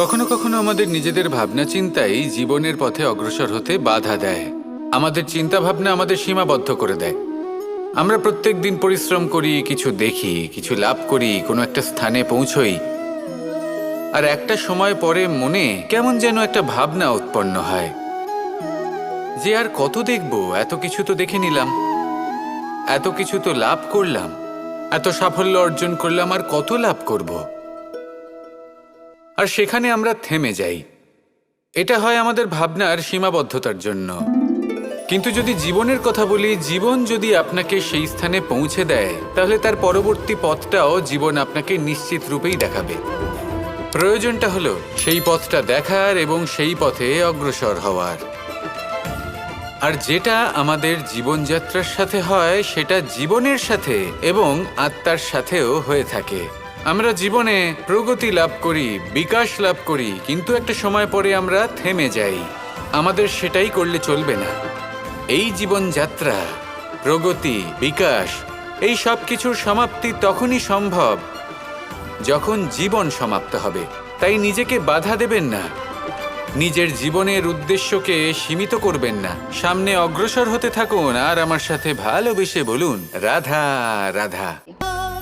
কখনো কখনো আমাদের নিজেদের ভাবনা চিন্তাই জীবনের পথে অগ্রসর হতে বাধা দেয়। আমাদের চিন্তা ভাবনা আমাদের সীমাবদ্ধ করে দেয়। আমরা প্রত্যেক দিন পরিশ্রম করি, কিছু দেখি, কিছু লাভ করি, কোনো একটা স্থানে পৌঁছই। আর একটা সময় পরে মনে কেমন যেন একটা ভাবনা উৎপন্ন হয়। যে আর কত দেখব, এত কিছু তো দেখে নিলাম। এত কিছু তো লাভ করলাম। এত সাফল্য অর্জন করলাম, আর কত লাভ করব? আর সেখানে আমরা থেমে যাই। এটা হয় আমাদের ভাবনার সীমাবদ্ধতার জন্য। কিন্তু যদি জীবনের কথা বলি, জীবন যদি আপনাকে সেই স্থানে পৌঁছে দেয়, তাহলে তার পরবর্তী পথটাও জীবন আপনাকে নিশ্চিত রূপেই দেখাবে। প্রয়োজনটা হলো সেই পথটা দেখার এবং সেই পথে অগ্রসর হওয়ার। আর যেটা আমাদের জীবনযাত্রার সাথে হয়, সেটা জীবনের সাথে এবং আত্মার সাথেও হয়ে থাকে। আমরা জীবনে প্রগতি লাভ করি, বিকাশ লাভ করি, কিন্তু একটা সময় পরে আমরা থেমে যাই। আমাদের সেটাই করলে চলবে না। এই জীবনযাত্রা, প্রগতি, বিকাশ, এই সব কিছুর সমাপ্তি তখনই সম্ভব যখন জীবন সমাপ্ত হবে। তাই নিজেকে বাধা দেবেন না। নিজের জীবনের উদ্দেশ্যকে সীমিত করবেন না। সামনে অগ্রসর হতে থাকুন আর আমার সাথে ভালোবেসে বলুন, রাধা রাধা।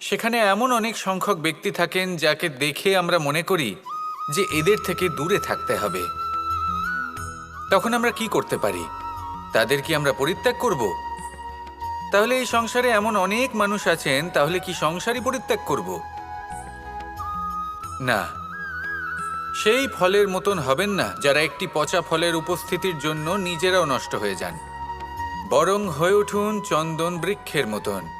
সেখানে এমন অনেক সংখ্যক ব্যক্তি থাকেন যাকে দেখে আমরা মনে করি যে এদের থেকে দূরে থাকতে হবে। তখন আমরা কি করতে পারি? তাদের কি আমরা পরিত্যাগ করব? তাহলে এই সংসারে এমন অনেক মানুষ আছেন, তাহলে কি সংসারই পরিত্যাগ করব? না। সেই ফলের মতন হবেন না যারা একটি পচা ফলের উপস্থিতির জন্য নিজেরাও নষ্ট হয়ে যান। বরং হয়ে উঠুন চন্দন বৃক্ষের মতন।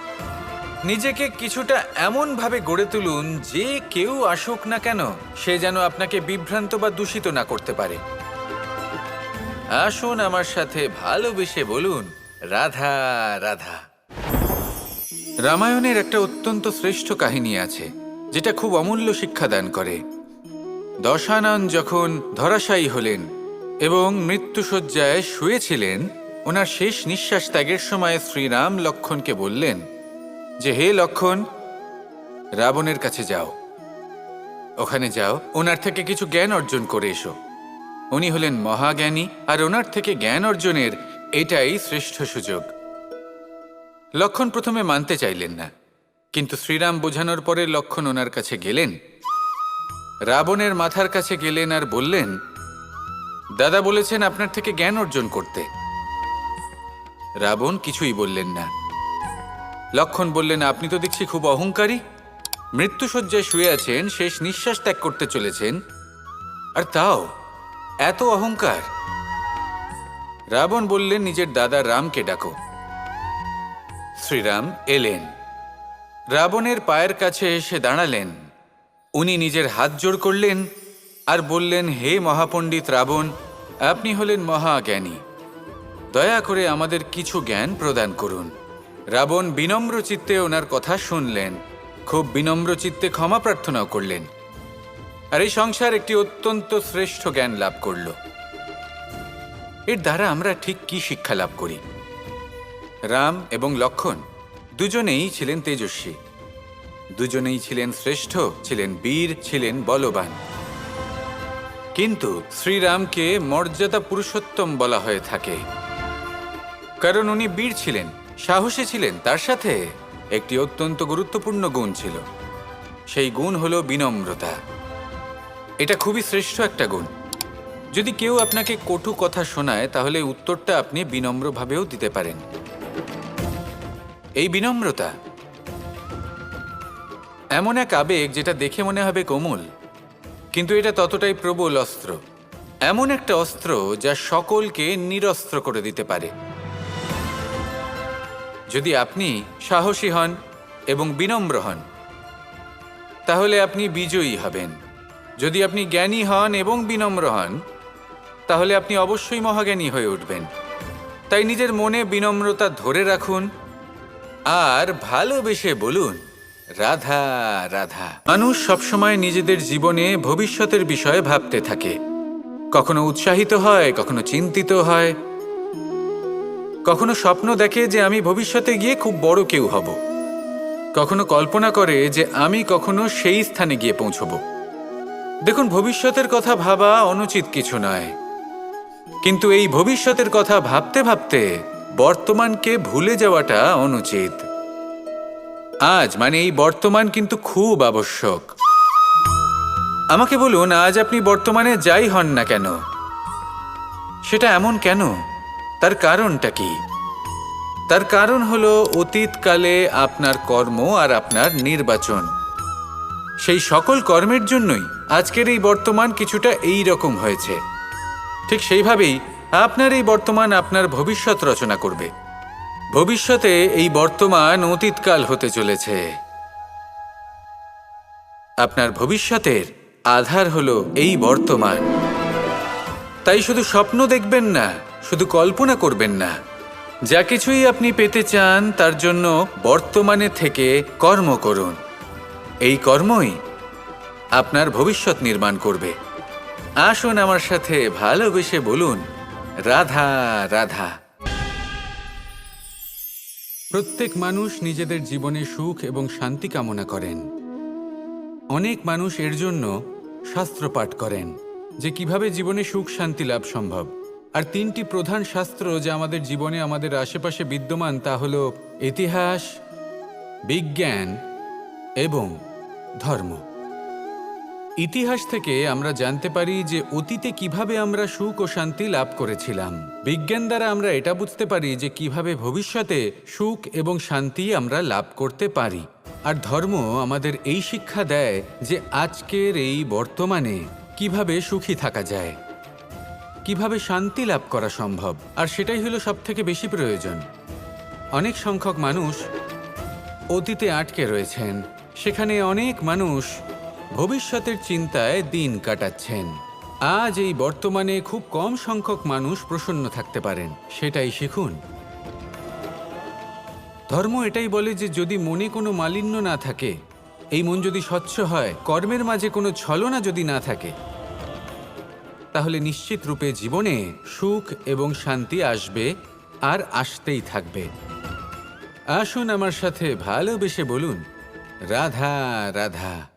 নিজেকে কিছুটা এমনভাবে গড়ে তুলুন যে কেউ আসুক না কেন, সে যেন আপনাকে বিভ্রান্ত বা দূষিত না করতে পারে। আসুন আমার সাথে ভালোবেসে বলুন, রাধা রাধা। রামায়ণের একটা অত্যন্ত শ্রেষ্ঠ কাহিনী আছে, যেটা খুব অমূল্য শিক্ষাদান করে। দশানন যখন ধরাশায়ী হলেন এবং মৃত্যুসজ্জায় শুয়েছিলেন, ওনার শেষ নিঃশ্বাস ত্যাগের সময় শ্রীরাম লক্ষণকে বললেন যে হে লক্ষণ, রাবণের কাছে যাও। ওখানে যাও ওনার থেকে কিছু জ্ঞান অর্জন করে এসো। উনি হলেন মহাজ্ঞানী, আর ওনার থেকে জ্ঞান অর্জনের এটাই শ্রেষ্ঠ সুযোগ। লক্ষণ প্রথমে মানতে চাইলেন না, কিন্তু শ্রীরাম বোঝানোর পরে লক্ষণ ওনার কাছে গেলেন। রাবণের মাথার কাছে গেলেন আর বললেন, দাদা বলেছেন আপনার থেকে জ্ঞান অর্জন করতে। রাবণ কিছুই বললেন না। লক্ষণ বললেন, আপনি তো দেখছি খুব অহংকারী। মৃত্যুসজ্জায় শুয়ে আছেন, শেষ নিঃশ্বাস ত্যাগ করতে চলেছেন। আর তাও, এত অহংকার। রাবণ বললেন, নিজের দাদা রামকে ডাকো। শ্রীরাম এলেন। রাবণের পায়ের কাছে এসে দাঁড়ালেন। উনি নিজের হাত জোড় করলেন আর বললেন, হে মহাপণ্ডিত রাবণ, আপনি হলেন মহাজ্ঞানী। দয়া করে আমাদের কিছু জ্ঞান প্রদান করুন। রাবণ বিনম্র চিত্তে ওনার কথা শুনলেন। খুব বিনম্র চিত্তে ক্ষমা প্রার্থনাও করলেন। আর এই সংসার একটি অত্যন্ত শ্রেষ্ঠ জ্ঞান লাভ করল। এর দ্বারা আমরা ঠিক কি শিক্ষা লাভ করি? রাম এবং লক্ষণ দুজনেই ছিলেন তেজস্বী। দুজনেই ছিলেন শ্রেষ্ঠ, ছিলেন বীর, ছিলেন বলবান। কিন্তু শ্রীরামকে মর্যাদা পুরুষোত্তম বলা হয়ে থাকে। কারণ উনি বীর ছিলেন। সাহসী ছিলেন, তার সাথে একটি অত্যন্ত গুরুত্বপূর্ণ গুণ ছিল। সেই গুণ হলো বিনম্রতা। এটা খুবই শ্রেষ্ঠ একটা গুণ। যদি কেউ আপনাকে কটু কথা শোনায়, তাহলে উত্তরটা আপনি বিনম্রভাবেও দিতে পারেন। এই বিনম্রতা এমন এক আবেগ যেটা দেখে মনে হবে কোমল, কিন্তু এটা ততটাই প্রবল অস্ত্র। এমন একটা অস্ত্র যা সকলকে নিরস্ত্র করে দিতে পারে। যদি আপনি সাহসী হন এবং বিনম্র হন, তাহলে আপনি বিজয়ী হবেন। যদি আপনি জ্ঞানী হন এবং বিনম্র হন, তাহলে আপনি অবশ্যই মহাজ্ঞানী হয়ে উঠবেন। তাই নিজের মনে বিনম্রতা ধরে রাখুন আর ভালোবেসে বলুন, রাধা রাধা। মানুষ সবসময় নিজেদের জীবনে ভবিষ্যতের বিষয়ে ভাবতে থাকে। কখনো উৎসাহিত হয়, কখনো চিন্তিত হয় কখনো স্বপ্ন দেখে যে আমি ভবিষ্যতে গিয়ে খুব বড় কেউ হব। কখনো কল্পনা করে যে আমি কখনো সেই স্থানে গিয়ে পৌঁছব। দেখুন, ভবিষ্যতের কথা ভাবা অনুচিত কিছু নয়। কিন্তু এই ভবিষ্যতের কথা ভাবতে ভাবতে বর্তমানকে ভুলে যাওয়াটা অনুচিত। আজ মানে এই বর্তমান কিন্তু খুব আবশ্যক। আমাকে বলুন, আজ আপনি বর্তমানে যাই হন না কেন? সেটা এমন কেন? তার কারণটা কি? তার কারণ হলো অতীতকালে আপনার কর্ম আর আপনার নির্বাচন। সেই সকল কর্মের জন্যই আজকের এই বর্তমান কিছুটা এই রকম হয়েছে। ঠিক সেইভাবেই আপনার এই বর্তমান আপনার ভবিষ্যৎ রচনা করবে। ভবিষ্যতে এই বর্তমান অতীতকাল হতে চলেছে। আপনার ভবিষ্যতের আধার হলো এই বর্তমান। তাই শুধু স্বপ্ন দেখবেন না শুধু কল্পনা করবেন না। যা কিছুই আপনি পেতে চান, তার জন্য বর্তমানে থেকে কর্ম করুন। এই কর্মই আপনার ভবিষ্যৎ নির্মাণ করবে। আসুন আমার সাথে ভালোবেসে বলুন, রাধা রাধা। প্রত্যেক মানুষ নিজেদের জীবনে সুখ এবং শান্তি কামনা করেন। অনেক মানুষ এর জন্য শাস্ত্র পাঠ করেন যে কীভাবে জীবনে সুখ শান্তি লাভ সম্ভব। আর তিনটি প্রধান শাস্ত্র যা আমাদের জীবনে আমাদের আশেপাশে বিদ্যমান তা হল ইতিহাস, বিজ্ঞান এবং ধর্ম। ইতিহাস থেকে আমরা জানতে পারি যে অতীতে কীভাবে আমরা সুখ ও শান্তি লাভ করেছিলাম। বিজ্ঞান দ্বারা আমরা এটা বুঝতে পারি যে কীভাবে ভবিষ্যতে সুখ এবং শান্তি আমরা লাভ করতে পারি। আর ধর্ম আমাদের এই শিক্ষা দেয় যে আজকের এই বর্তমানে কীভাবে সুখী থাকা যায়। কীভাবে শান্তি লাভ করা সম্ভব? আর সেটাই হলো সব থেকে বেশি প্রয়োজন। অনেক সংখ্যক মানুষ অতীতে আটকে রয়েছেন। সেখানে অনেক মানুষ ভবিষ্যতের চিন্তায় দিন কাটাচ্ছেন। আজ এই বর্তমানে খুব কম সংখ্যক মানুষ প্রসন্ন থাকতে পারেন। সেটাই শিখুন। ধর্ম এটাই বলে যে যদি মনে কোনো মালিন্য না থাকে, এই মন যদি স্বচ্ছ হয়, কর্মের মাঝে কোনো ছলনা যদি না থাকে তাহলে নিশ্চিত রূপে জীবনে সুখ এবং শান্তি আসবে আর আসতেই থাকবে। আসুন আমার সাথে ভালোবেসে বলুন, রাধা রাধা।